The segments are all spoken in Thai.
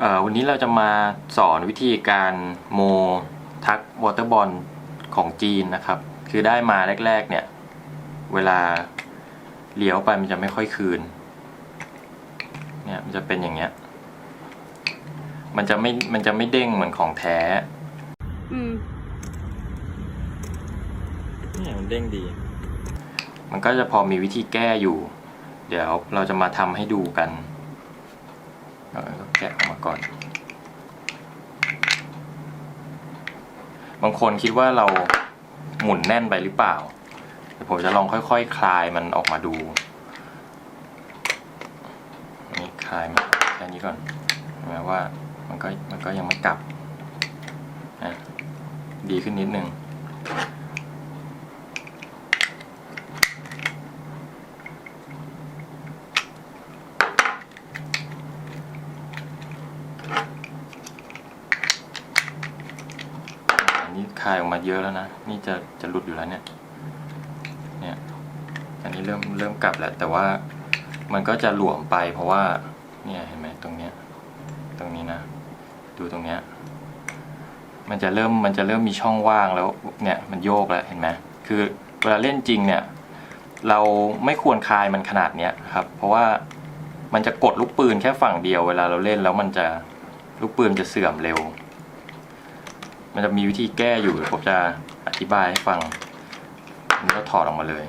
เอ่อวันนี้เราจะมาสอนวิธีการโมทักวอเตอร์บอลของจีนนะครับ คือได้มาแรก ๆ เนี่ย เวลาเลี้ยวไปมันจะไม่ค่อยคืน เนี่ยมันจะเป็นอย่างเงี้ย มันจะไม่ มันจะไม่เด้งเหมือนของแท้ อืมเนี่ยมันเด้งดี มันก็จะพอมีวิธีแก้อยู่ เดี๋ยวเราจะมาทำให้ดูกัน เราก็แกะออกมาก่อน บางคนคิดว่าเราหมุนแน่นไปหรือเปล่าเดี๋ยวผมจะลองค่อยๆคคลายมันออกมาดูนี่คลายมาแค่นี้ก่อนห็นไหมว่ามันก็มันก็ยังไม่กลับนะดีขึ้นนิดนึง อันนี้ คายออกมาเยอะแล้วนะ นี่จะจะหลุดอยู่แล้วเนี่ย เนี่ย อันนี้เริ่มเริ่มกลับแล้วแต่ว่ามันก็จะหลวมไปเพราะว่า เนี่ยเห็นไหมตรงเนี้ย ตรงนี้นะ ดูตรงเนี้ย มันจะเริ่มมันจะเริ่มมีช่องว่างแล้ว เนี่ยมันโยกแล้วเห็นไหมคือเวลาเล่นจริงเนี่ย เราไม่ควรคายมันขนาดเนี้ยครับ เพราะว่ามันจะกดลูกปืนแค่ฝั่งเดียวเวลาเราเล่นแล้วมันจะลูกปืนจะเสื่อมเร็ว มันจะมีวิธีแก้อยู่ผมจะอธิบายให้ฟังมันก็ถอดออกมาเลย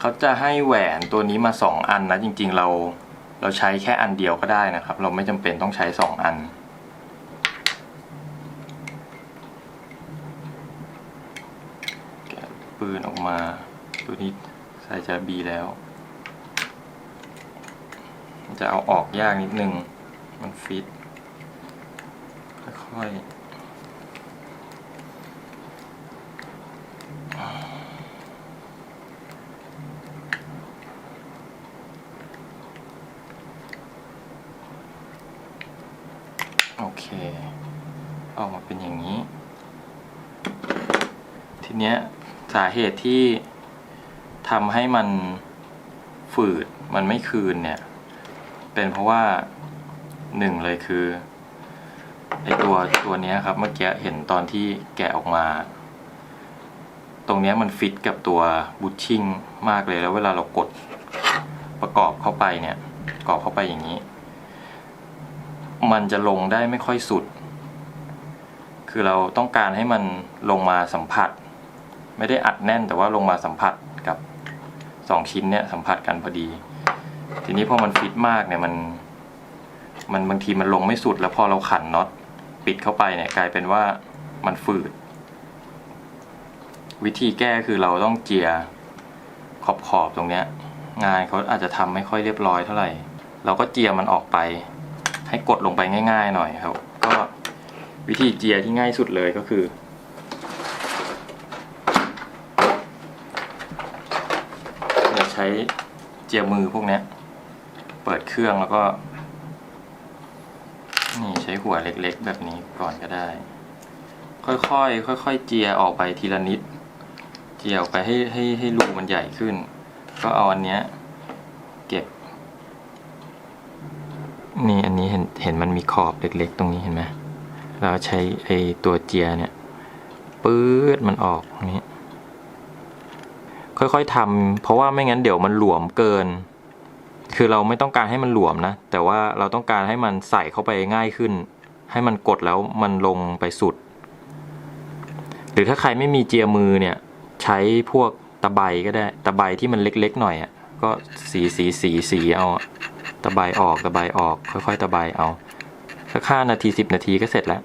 เขาจะให้แหวนตัวนี้มาสองอันนะจริงๆเราเราใช้แค่อันเดียวก็ได้นะครับ เราไม่จำเป็นต้องใช้สองอันแกะปืนออกมาตัวนี้ใส่จะบีแล้ว จะเอาออกยากนิดนึง มันฟิต ค่อยๆโอเค ออกมาเป็นอย่างนี้ ทีเนี้ยสาเหตุที่ทำให้มันฝืดมันไม่คืนเนี่ย เป็นเพราะว่า หนึ่งเลยคือไอตัวตัวนี้ครับเมื่อกี้เห็นตอนที่แกะออกมา ตรงนี้มันฟิตกับตัวบูชชิ่งมากเลยแล้วเวลาเรากดประกอบเข้าไปเนี่ยประกอบเข้าไปอย่างนี้ มันจะลงได้ไม่ค่อยสุด คือเราต้องการให้มันลงมาสัมผัส ไม่ได้อัดแน่นแต่ว่าลงมาสัมผัสกับสองชิ้นเนี่ยสัมผัสกันพอดี ทีนี้พอมันฟิตมากเนี่ยมัน มันบางทีมันลงไม่สุดแล้วพอเราขันน็อตปิดเข้าไปเนี่ยกลายเป็นว่ามันฝืด วิธีแก้คือเราต้องเจียขอบขอบตรงเนี้ย งานเขาอาจจะทำไม่ค่อยเรียบร้อยเท่าไหร่ เราก็เจียมันออกไป ให้กดลงไปง่าย ๆ หน่อยครับ ก็วิธีเจียที่ง่ายสุดเลยก็คือเราใช้เจียมือพวกเนี้ยเปิดเครื่องแล้วก็ ช้หัวเล็กๆ แบบนี้ก่อนก็ได้ ค่อยๆค่อยๆเจียออกไปทีละนิด เจียออกไปให้ให้ให้รูมันใหญ่ขึ้น ก็เอาอันเนี้ยเก็บ นี่อันนี้เห็นเห็นมันมีขอบเล็ก ๆ ตรงนี้เห็นไหมเราใช้ไอตัวเจียเนี่ยปื๊ดมันออกนี้ค่อยๆทำเพราะว่าไม่งั้นเดี๋ยวมันหลวมเกิน คือเราไม่ต้องการให้มันหลวมนะ แต่ว่าเราต้องการให้มันใส่เข้าไปง่ายขึ้น ให้มันกดแล้วมันลงไปสุด หรือถ้าใครไม่มีเจียมือเนี่ย ใช้พวกตะไบก็ได้ ตะไบที่มันเล็กๆหน่อยอะก็สีสีสีสีเอาตะไบออกตะไบออก ค่อยๆ ตะไบเอาสักห้านาทีสิบนาทีก็เสร็จแล้ว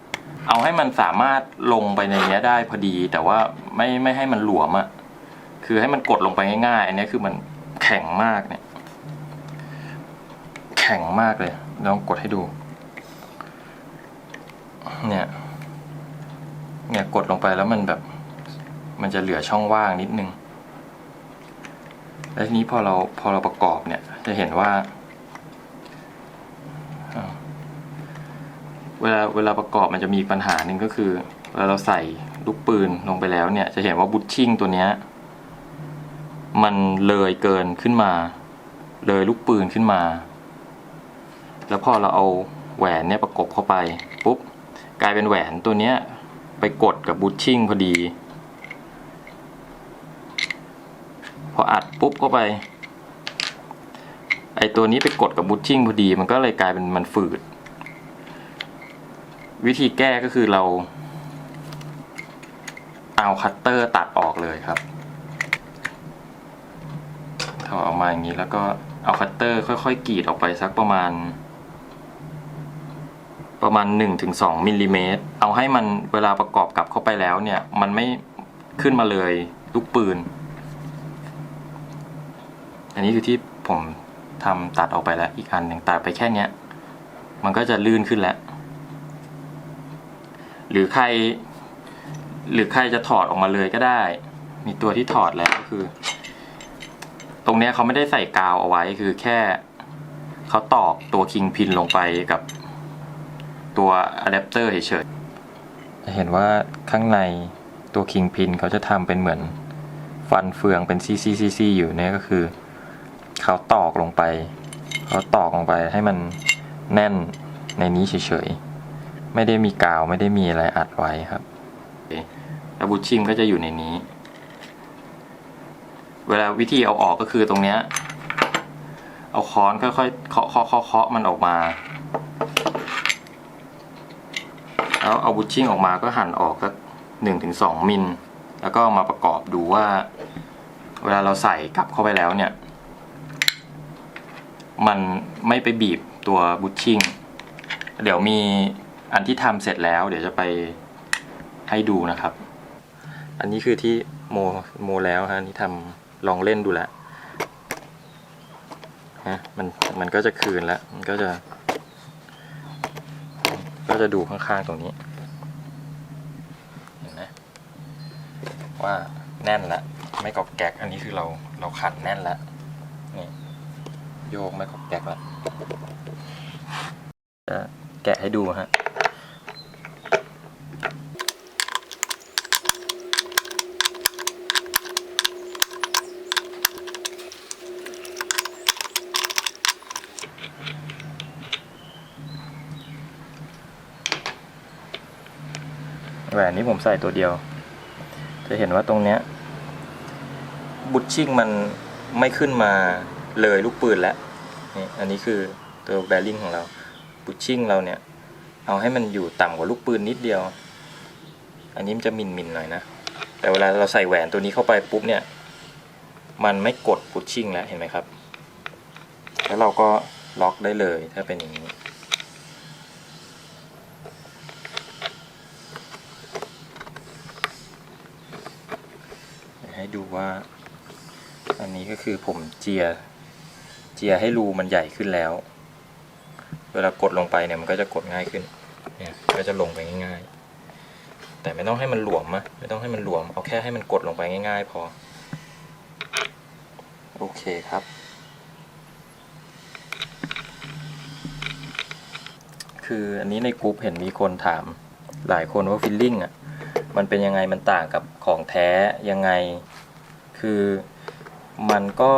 เอาให้มันสามารถลงไปในเนี้ยได้พอดี แต่ว่าไม่ไม่ให้มันหลวมอะคือให้มันกดลงไปง่ายๆ อันนี้คือมันแข็งมากเนี่ย ข็งมากเลย ลองกดให้ดู เนี่ย เนี่ยกดลงไปแล้วมันแบบ มันจะเหลือช่องว่างนิดนึง แล้วทีนี้พอเราพอเราประกอบเนี่ย จะเห็นว่าอ่า เวลาเวลาประกอบมันจะมีปัญหาหนึ่งก็คือ เวลาเราใส่ลูกปืนลงไปแล้วเนี่ย จะเห็นว่าบุชชิ่งตัวเนี้ยมันเลยเกินขึ้นมา เลยลูกปืนขึ้นมา แล้วพอเราเอาแหวนเนี่ยประกบเข้าไปปุ๊บกลายเป็นแหวนตัวเนี้ยไปกดกับบูชชิ่งพอดี พออัดปุ๊บเข้าไป ไอตัวนี้ไปกดกับบูชชิ่งพอดี มันก็เลยกลายเป็นมันฝืด วิธีแก้ก็คือเรา เอาคัตเตอร์ตัดออกเลยครับถอดออกมาอย่างนี้แล้วก็เอาคัตเตอร์ค่อยๆกรีดออกไปสักประมาณ ประมาณ 1-2มิลลิเมตรเอาให้มันเวลาประกอบกลับเข้าไปแล้วเนี่ย มันไม่ขึ้นมาเลยลูกปืน อันนี้คือที่ผมทำตัดออกไปแล้ว อีกอันหนึ่งตัดไปแค่เนี้ยมันก็จะลื่นขึ้นแล้ว หรือใคร หรือใครจะถอดออกมาเลยก็ได้ มีตัวที่ถอดแล้วก็คือ ตรงเนี้ยเขาไม่ได้ใส่กาวเอาไว้คือแค่เขาตอกตัวคิงพินลงไปกับ ตัวอะแดปเตอร์เฉยๆจะเห็นว่าข้างในตัวคิงพินเขาจะทำเป็นเหมือนฟันเฟืองเป็นซี่ซี่ซี่ซี่อยู่เนี่ยก็คือ เขาตอกลงไป เขาตอกลงไปให้มันแน่นในนี้เฉยๆ ไม่ได้มีกาวไม่ได้มีอะไรอัดไว้ครับแล้วบูชชิ่งก็จะอยู่ในนี้ เวลาวิธีเอาออกก็คือตรงเนี้ย เอาค้อนค่อยๆเคาะเคาะเคาะเคาะมันออกมา แล้วเอาบูชชิ่งออกมาก็หั่นออกสักหนึ่งถึงสองมิล แล้วก็มาประกอบดูว่า เวลาเราใส่กลับเข้าไปแล้วเนี่ย มันไม่ไปบีบตัวบูชชิ่ง เดี๋ยวมีอันที่ทำเสร็จแล้ว เดี๋ยวจะไปให้ดูนะครับ อันนี้คือที่โมโมแล้วฮะนนี่ทำลองเล่นดูแล้วฮะมันมันก็จะคืนแล้ว มันก็จะ ก็จะดูข้างๆตรงนี้เห็นไหมว่าแน่นละไม่กอกแกกอันนี้คือเราเราขัดแน่นละนี่โยกไม่กอกแกกละจะแกะให้ดูฮะ แหวนนี้ผมใส่ตัวเดียว จะเห็นว่าตรงเนี้ยบุชชิ่งมันไม่ขึ้นมาเลยลูกปืนแล้วนี่อันนี้คือตัวแบริ่งของเราบุชชิ่งเราเนี่ย เอาให้มันอยู่ต่ำกว่าลูกปืนนิดเดียว อันนี้มันจะมินมินหน่อยนะ แต่เวลาเราใส่แหวนตัวนี้เข้าไปปุ๊บเนี่ย มันไม่กดบุชชิ่งแล้วเห็นไหมครับ แล้วเราก็ล็อกได้เลยถ้าเป็นอย่างนี้ ดูว่า อันนี้ก็คือผมเจีย เจียให้รูมันใหญ่ขึ้นแล้ว เวลากดลงไปเนี่ยมันก็จะกดง่ายขึ้น เนี่ยก็จะลงไปง่ายๆ แต่ไม่ต้องให้มันหลวมนะไม่ต้องให้มันหลวม เอาแค่ให้มันกดลงไปง่าย ๆ พอ โอเคครับ คืออันนี้ในกรุ๊ปเห็นมีคนถามหลายคนว่าฟิลลิ่งอะมันเป็นยังไงมันต่างกับของแท้ยังไง คือมันก็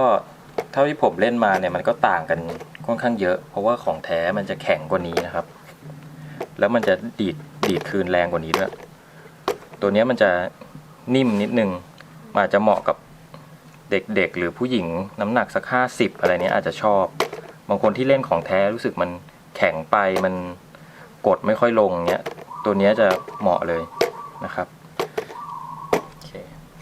เท่าที่ผมเล่นมาเนี่ยมันก็ต่างกันค่อนข้างเยอะ เพราะว่าของแท้มันจะแข็งกว่านี้นะครับ แล้วมันจะดีดดีดคืนแรงกว่านี้ด้วยตัวนี้มันจะนิ่มนิดนึงอาจจะเหมาะกับเด็กๆ หรือผู้หญิงน้ำหนักสักห้าสิบอะไรเนี้ยอาจจะชอบ บางคนที่เล่นของแท้รู้สึกมันแข็งไปมันกดไม่ค่อยลงเนี้ยตัวนี้จะเหมาะเลยนะครับ